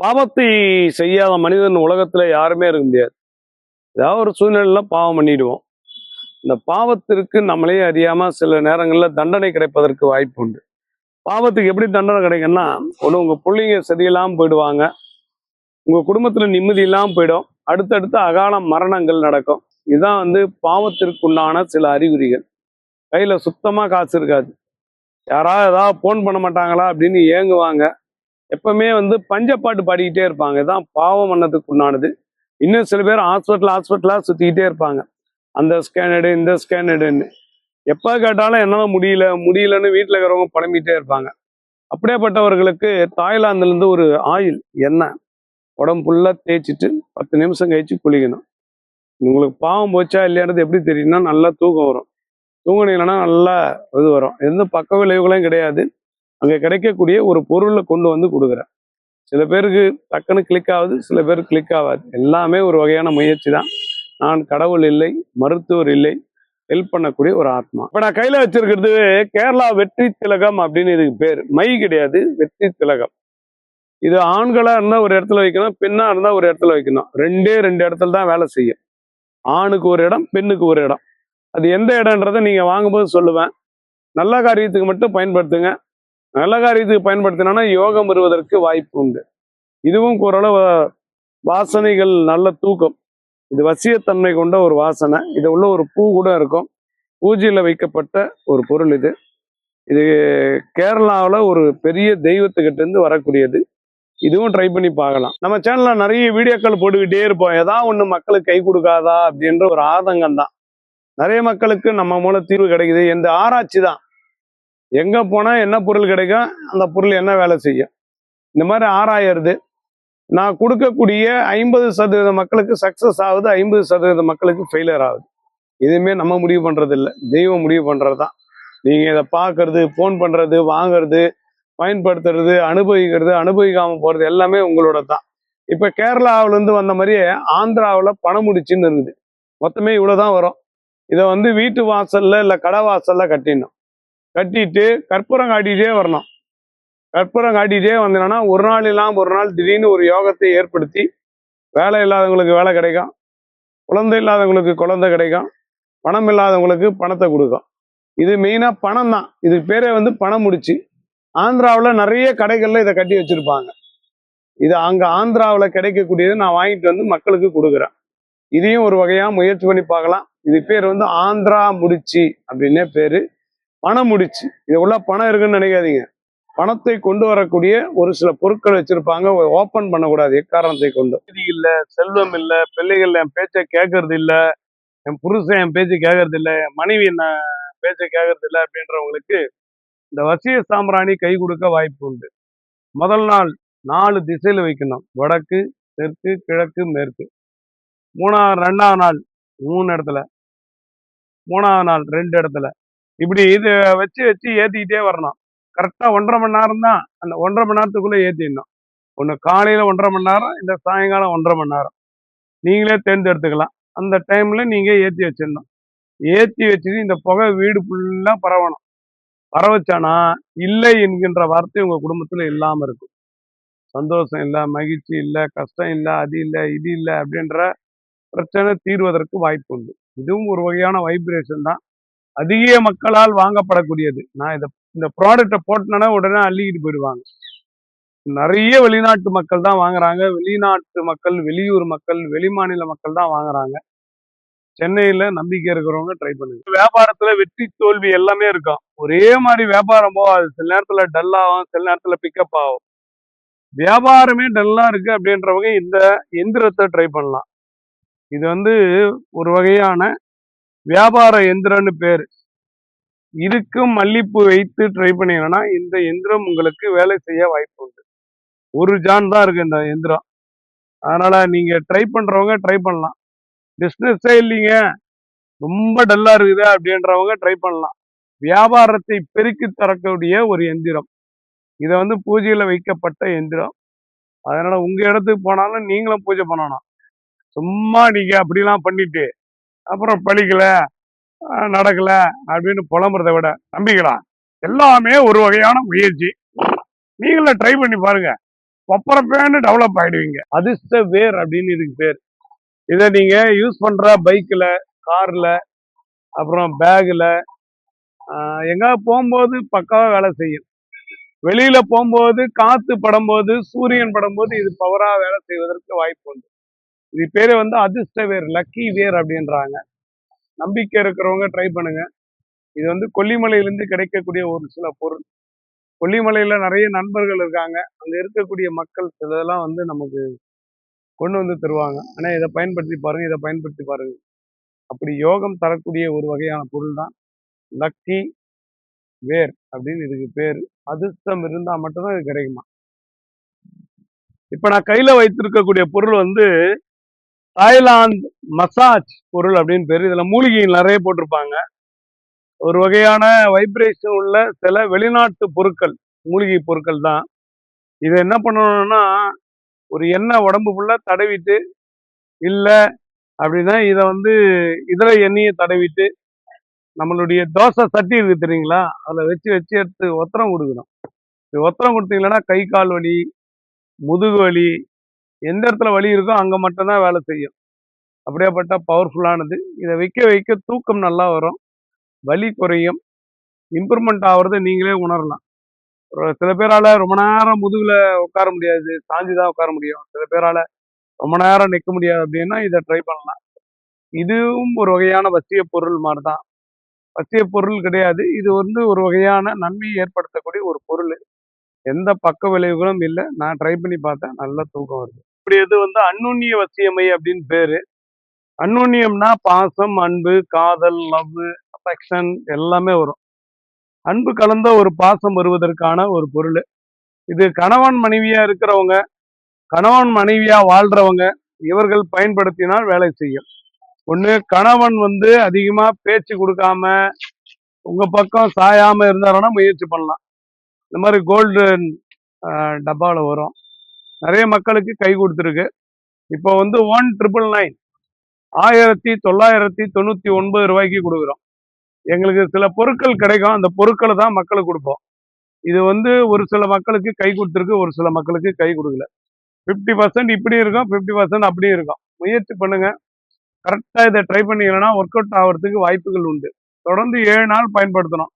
பாவத்தை செய்யாத மனிதன் உலகத்துல யாருமே இருக்க முடியாது. ஏதாவது ஒரு சூழ்நிலையில பாவம் பண்ணிடுவோம். இந்த பாவத்திற்கு நம்மளே அறியாம சில நேரங்களில் தண்டனை கிடைப்பதற்கு வாய்ப்பு உண்டு. பாவத்துக்கு எப்படி தண்டனை கிடைக்கும்னா ஒன்று உங்க பிள்ளைங்க சரியில்லாமல் போயிடுவாங்க. உங்க குடும்பத்துல நிம்மதி இல்லாமல் போயிடும். அடுத்தடுத்து அகால மரணங்கள் நடக்கும். இதுதான் வந்து பாவத்திற்குண்டான சில அறிகுறிகள். கையில சுத்தமா காசு இருக்காது. யாராவது ஏதாவது ஃபோன் பண்ண மாட்டாங்களா அப்படின்னு ஏங்குவாங்க. எப்பவுமே வந்து பஞ்சப்பாட்டு பாடிக்கிட்டே இருப்பாங்க. இதான் பாவம் பண்ணதுக்கு உண்டானது. இன்னும் சில பேர் ஹாஸ்பிட்டல் ஹாஸ்பிட்டலாக சுற்றிக்கிட்டே இருப்பாங்க. அந்த ஸ்கேன் எடு இந்த ஸ்கேன் எடுன்னு. எப்போ கேட்டாலும் என்னால் முடியல முடியலன்னு வீட்டில் இருக்கிறவங்க புலம்பிகிட்டே இருப்பாங்க. அப்படியேப்பட்டவர்களுக்கு தாய்லாந்துலேருந்து ஒரு ஆயில் எண்ணெய் உடம்பு ஃபுல்லாக தேய்ச்சிட்டு பத்து நிமிஷம் கழிச்சு குளிக்கணும். உங்களுக்கு பாவம் போச்சா இல்லையானது எப்படி தெரியும்னா நல்லா தூக்கம் வரும். தூங்கினீங்கன்னா நல்லா இது வரும். எந்த பக்க விளைவுகளும் கிடையாது. அங்கே கிடைக்கக்கூடிய ஒரு பொருளை கொண்டு வந்து கொடுக்குறேன். சில பேருக்கு டக்குன்னு கிளிக் ஆகுது சில பேருக்கு கிளிக் ஆகாது. எல்லாமே ஒரு வகையான முயற்சி தான். நான் கடவுள் இல்லை மருத்துவர் இல்லை ஹெல்ப் பண்ணக்கூடிய ஒரு ஆத்மா. இப்போ நான் கையில் வச்சிருக்கிறது கேரளா வெற்றி திலகம் அப்படின்னு இதுக்கு பேர். மை கிடையாது வெற்றி திலகம். இது ஆண்களாக இருந்தால் ஒரு இடத்துல வைக்கணும் பெண்ணாக இருந்தால் ஒரு இடத்துல வைக்கணும். ரெண்டே ரெண்டு இடத்துல தான் வேலை செய்யும். ஆணுக்கு ஒரு இடம் பெண்ணுக்கு ஒரு இடம். அது எந்த இடம்ன்றதை நீங்கள் வாங்கும்போது சொல்லுவேன். நல்ல காரியத்துக்கு மட்டும் பயன்படுத்துங்க. நல்ல காரியத்துக்கு பயன்படுத்தினா யோகம் வருவதற்கு வாய்ப்பு உண்டு. இதுவும் ஓரளவு வாசனைகள் நல்ல தூக்கம். இது வசியத்தன்மை கொண்ட ஒரு வாசனை. இது உள்ள ஒரு பூ கூட இருக்கும். பூஜையில் வைக்கப்பட்ட ஒரு பொருள் இது. இது கேரளாவில் ஒரு பெரிய தெய்வத்துக்கிட்டேருந்து வரக்கூடியது. இதுவும் ட்ரை பண்ணி பார்க்கலாம். நம்ம சேனலில் நிறைய வீடியோக்கள் போட்டுக்கிட்டே இருப்போம். ஏதாவது ஒன்று மக்களுக்கு கை கொடுக்காதா அப்படின்ற ஒரு ஆதங்கம் தான் நிறைய மக்களுக்கு நம்ம மூலம் தீர்வு கிடைக்குது. இந்த ஆராய்ச்சி தான். எங்கே போனால் என்ன பொருள் கிடைக்கும் அந்த பொருள் என்ன வேலை செய்யும்? இந்த மாதிரி ஆராயறது. நான் கொடுக்கக்கூடிய ஐம்பது சதவீத மக்களுக்கு சக்ஸஸ் ஆகுது ஐம்பது சதவீத மக்களுக்கு ஃபெயிலியர் ஆகுது. எதுவுமே நம்ம முடிவு பண்ணுறது இல்லை தெய்வம் முடிவு பண்ணுறது தான் நீங்கள் இதை பார்க்கறது ஃபோன் பண்ணுறது வாங்குறது பயன்படுத்துறது அனுபவிக்கிறது அனுபவிக்காமல் போகிறது எல்லாமே உங்களோட தான் இப்போ கேரளாவிலேருந்து வந்த மாதிரியே ஆந்திராவில் பணம் முடிச்சுன்னு இருந்தது மொத்தமே இவ்வளோ தான் வரும். இதை வந்து வீட்டு வாசலில் இல்லை கடை வாசலில் கட்டிடணும். கட்டிட்டு கற்பூரம் காட்டிட்டே வரணும். கற்பூரம் காட்டிட்டே வந்தீங்கன்னா ஒரு நாள் இல்லாம ஒரு நாள் திடீர்னு ஒரு யோகத்தை ஏற்படுத்தி வேலை இல்லாதவங்களுக்கு வேலை கிடைக்கும். குழந்தை இல்லாதவங்களுக்கு குழந்தை கிடைக்கும். பணம் இல்லாதவங்களுக்கு பணத்தை கொடுக்கும். இது மெயினா பணம் தான். இதுக்கு பேரே வந்து பணம் முடிச்சு ஆந்திராவில் நிறைய கடைகள்ல இதை கட்டி வச்சிருப்பாங்க. இது அங்க ஆந்திராவில் கிடைக்கக்கூடியது நான் வாங்கிட்டு வந்து மக்களுக்கு கொடுக்குறேன். இதையும் ஒரு வகையா முயற்சி பண்ணி பார்க்கலாம். இது பேர் வந்து ஆந்திரா முடிச்சு அப்படின்னே பேரு. பணம் முடிச்சு. இது பணம் இருக்குன்னு நினைக்காதீங்க. பணத்தை கொண்டு வரக்கூடிய ஒரு சில பொருட்கள் வச்சிருப்பாங்க. ஓபன் பண்ணக்கூடாது. எக்காரணத்தை கொண்டு இது இல்ல செல்வம் இல்ல பிள்ளைகள் என் பேச்சை கேட்கறது இல்ல என் புருஷன் என் பேச்சு கேட்கறது இல்ல என் மனைவி என்ன பேச்சை கேட்கறது இல்ல அப்படின்றவங்களுக்கு இந்த வசிய சாம்பிராணி கை கொடுக்க வாய்ப்பு உண்டு. முதல் நாள் நாலு திசையில வைக்கணும். வடக்கு தெற்கு கிழக்கு மேற்கு. மூணாவது ரெண்டாவது நாள் மூணு இடத்துல. மூணாவது நாள் ரெண்டு இடத்துல. இப்படி இது வச்சு வச்சு ஏத்திக்கிட்டே வரணும். கரெக்டா ஒன்றரை மணி நேரம் தான். அந்த ஒன்றரை மணி நேரத்துக்குள்ள ஏத்திடணும். ஒன்று காலையில ஒன்றரை மணி நேரம் இந்த சாயங்காலம் ஒன்றரை மணி நேரம். நீங்களே தேர்ந்தெடுத்துக்கலாம். அந்த டைம்ல நீங்க ஏத்தி வச்சிடணும். ஏத்தி வச்சுட்டு இந்த புகை வீடு ஃபுல்லா பரவணும். பரவச்சானா இல்லை என்கின்ற வார்த்தை உங்க குடும்பத்துல இல்லாம இருக்கும். சந்தோஷம் இல்லை மகிழ்ச்சி இல்லை கஷ்டம் இல்லை அது இல்லை இது இல்லை அப்படின்ற பிரச்சனை தீர்வதற்கு வாய்ப்பு உண்டு. இதுவும் ஒரு வகையான வைப்ரேஷன் தான். அதிக மக்களால் வாங்கப்படக்கூடியது. நான் இதை இந்த ப்ராடக்டை போட்டேன்னா உடனே அள்ளிக்கிட்டு போயிடுவாங்க. நிறைய வெளிநாட்டு மக்கள் தான் வாங்குறாங்க. வெளிநாட்டு மக்கள் வெளியூர் மக்கள் வெளிமாநில மக்கள் தான் வாங்குறாங்க. சென்னையில நம்பிக்கை இருக்கிறவங்க ட்ரை பண்ணுங்க. வியாபாரத்துல வெற்றி தோல்வி எல்லாமே இருக்கும். ஒரே மாதிரி வியாபாரம் போகாது சில நேரத்துல டல் ஆகும் சில நேரத்துல பிக்கப் ஆகும். வியாபாரமே டல்லா இருக்கு அப்படின்றவங்க இந்த எந்திரத்தை ட்ரை பண்ணலாம். இது வந்து ஒரு வகையான வியாபார எந்திரம்னு பேர். இதுக்கும் மல்லிப்பூ வைத்து ட்ரை பண்ணீங்கன்னா இந்த எந்திரம் உங்களுக்கு வேலை செய்ய வாய்ப்பு உண்டு. ஒரு ஜான் தான் இருக்கு இந்த எந்திரம். அதனால நீங்க ட்ரை பண்றவங்க ட்ரை பண்ணலாம். பிஸ்னஸே இல்லைங்க. ரொம்ப டல்லா இருக்குது அப்படின்றவங்க ட்ரை பண்ணலாம். வியாபாரத்தை பெருக்கி தரக்கூடிய ஒரு எந்திரம். இதை வந்து பூஜையில் வைக்கப்பட்ட எந்திரம். அதனால உங்க இடத்துக்கு போனாலும் நீங்களும் பூஜை பண்ணணும். சும்மா நீங்க அப்படிலாம் பண்ணிட்டு அப்புறம் பழிக்கல நடக்கலை நடக்கல அப்படின்னு புலம்புறதை விட நம்பிக்கலாம். எல்லாமே ஒரு வகையான முயற்சி. நீங்களும் ட்ரை பண்ணி பாருங்க. கொப்பரப்பேன்னு டெவலப் ஆகிடுவீங்க அதிர்ஷ்ட வேர் அப்படின்னு இதுக்கு பேர். இதை நீங்க யூஸ் பண்ற பைக்கில் கார்ல அப்புறம் பேக்கில் எங்காவது போகும்போது பக்காவாக வேலை செய்யும். வெளியில போகும்போது காத்து படும்போது சூரியன் படும்போது இது பவரா வேலை செய்வதற்கு வாய்ப்பு உண்டு. இது பேரே வந்து அதிர்ஷ்ட வேர் லக்கி வேர் அப்படின்றாங்க. நம்பிக்கை இருக்கிறவங்க ட்ரை பண்ணுங்க. இது வந்து கொல்லிமலையிலேருந்து கிடைக்கக்கூடிய ஒரு சில பொருள். கொல்லிமலையில் நிறைய நண்பர்கள் இருக்காங்க. அங்கே இருக்கக்கூடிய மக்கள் சிலதெல்லாம் வந்து நமக்கு கொண்டு வந்து தருவாங்க. ஆனால் இதை பயன்படுத்தி பாருங்க இதை பயன்படுத்தி பாருங்க. அப்படி யோகம் தரக்கூடிய ஒரு வகையான பொருள் தான் லக்கி வேர் அப்படின்னு இதுக்கு பேர். அதிர்ஷ்டம் இருந்தால் மட்டும்தான் இது கிடைக்குமா? இப்போ நான் கையில் வைத்திருக்கக்கூடிய பொருள் வந்து தாய்லாந்து மசாஜ் பொருள் அப்படின்னு பேர். இதில் மூலிகை நிறைய போட்டிருப்பாங்க. ஒரு வகையான வைப்ரேஷன் உள்ள சில வெளிநாட்டு பொருட்கள் மூலிகை பொருட்கள் தான். இதை என்ன பண்ணணும்னா ஒரு எண்ணெய் உடம்பு ஃபுல்லாக தடவிட்டு இல்லை அப்படின்னா இதை வந்து இதர எண்ணெயை தடவிட்டு நம்மளுடைய தோசை சட்டி இருக்கு தெரியுங்களா? அதில் வச்சு வச்சு எடுத்து ஒத்தரம் கொடுக்கணும். இது ஒத்தரம் கொடுத்தீங்கன்னா கை கால் வலி முதுகு வலி எந்த இடத்துல வலி இருக்கோ அங்கே மட்டும்தான் வேலை செய்யும். அப்படியேப்பட்ட பவர்ஃபுல்லானது இதை வைக்க வைக்க தூக்கம் நல்லா வரும். வலி குறையும். இம்ப்ரூவ்மெண்ட் ஆகிறது நீங்களே உணரலாம். சில பேரால் ரொம்ப நேரம் முதுகில் உட்கார முடியாது. சாஞ்சி தான் உட்கார முடியும். சில பேரால் ரொம்ப நேரம் நிற்க முடியாது அப்படின்னா இதை ட்ரை பண்ணலாம். இதுவும் ஒரு வகையான வசிய பொருள் மாதிரி தான் வசிய பொருள் கிடையாது. இது வந்து ஒரு வகையான நன்மையை ஏற்படுத்தக்கூடிய ஒரு பொருள். எந்த பக்க விளைவுகளும் இல்லை. நான் ட்ரை பண்ணி பார்த்தேன். நல்ல தூக்கம் வருது. இப்படி வந்து அன்னுண்ணிய வசியமை அப்படின்னு பேரு. அன்னுண்ணியம்னா பாசம் அன்பு காதல் லவ் அஃபெக்ஷன் எல்லாமே வரும். அன்பு கலந்த ஒரு பாசம் வருவதற்கான ஒரு பொருள். இது கணவன் மனைவியா இருக்கிறவங்க கணவன் மனைவியா வாழ்றவங்க இவர்கள் பயன்படுத்தினால் வேலை செய்யும். ஒன்று கணவன் வந்து அதிகமா பேச்சு கொடுக்காம உங்க பக்கம் சாயாம இருந்தாருன்னா முயற்சி பண்ணலாம். இந்த மாதிரி கோல்டு டப்பாவில் வரும். நிறைய மக்களுக்கு கை கொடுத்துருக்கு. இப்போ வந்து ஒன் ட்ரிபிள் நைன் ஆயிரத்தி தொள்ளாயிரத்தி தொண்ணூற்றி ஒன்பது ரூபாய்க்கு கொடுக்குறோம். எங்களுக்கு சில பொருட்கள் கிடைக்கும். அந்த பொருட்களை தான் மக்களுக்கு கொடுப்போம். இது வந்து ஒரு சில மக்களுக்கு கை கொடுத்துருக்கு ஒரு சில மக்களுக்கு கை கொடுக்கல. ஃபிஃப்டி பர்சன்ட் இப்படி இருக்கும் ஃபிஃப்டி பர்சன்ட் அப்படியும் இருக்கும். முயற்சி பண்ணுங்க. கரெக்டாக இதை ட்ரை பண்ணீங்கன்னா ஒர்க் அவுட் ஆகிறதுக்கு வாய்ப்புகள் உண்டு. தொடர்ந்து ஏழு நாள் பயன்படுத்தணும்.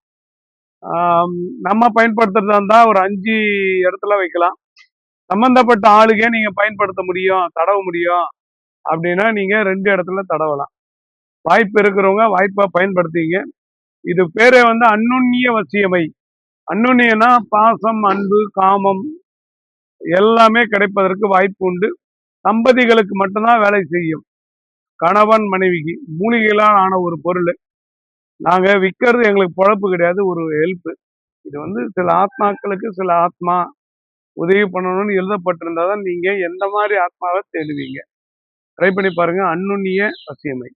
நம்ம பயன்படுத்துறதா இருந்தால் ஒரு அஞ்சு இடத்துல வைக்கலாம். சம்பந்தப்பட்ட ஆளுக்கே நீங்க பயன்படுத்த முடியும் தடவ முடியும் அப்படின்னா நீங்க ரெண்டு இடத்துல தடவலாம். வாய்ப்பு இருக்கிறவங்க வாய்ப்பை பயன்படுத்திங்க. இது பேரே வந்து அன்னுண்ணிய வசியமை. அன்னுண்ணியனா பாசம் அன்பு காமம் எல்லாமே கிடைப்பதற்கு வாய்ப்பு உண்டு. தம்பதிகளுக்கு மட்டும்தான் வேலை செய்யும். கணவன் மனைவிக்கு மூலிகைகளால் ஆன ஒரு பொருள். நாங்க விற்கிறது எங்களுக்கு பொழப்பு கிடையாது ஒரு ஹெல்ப். இது வந்து சில ஆத்மாக்களுக்கு சில ஆத்மா உதவி பண்ணணும்னு எழுதப்பட்டிருந்தா தான் நீங்க எந்த மாதிரி ஆத்மாவை தேடுவீங்க. ட்ரை பண்ணி பாருங்க. அன்னுண்ணிய வசியமை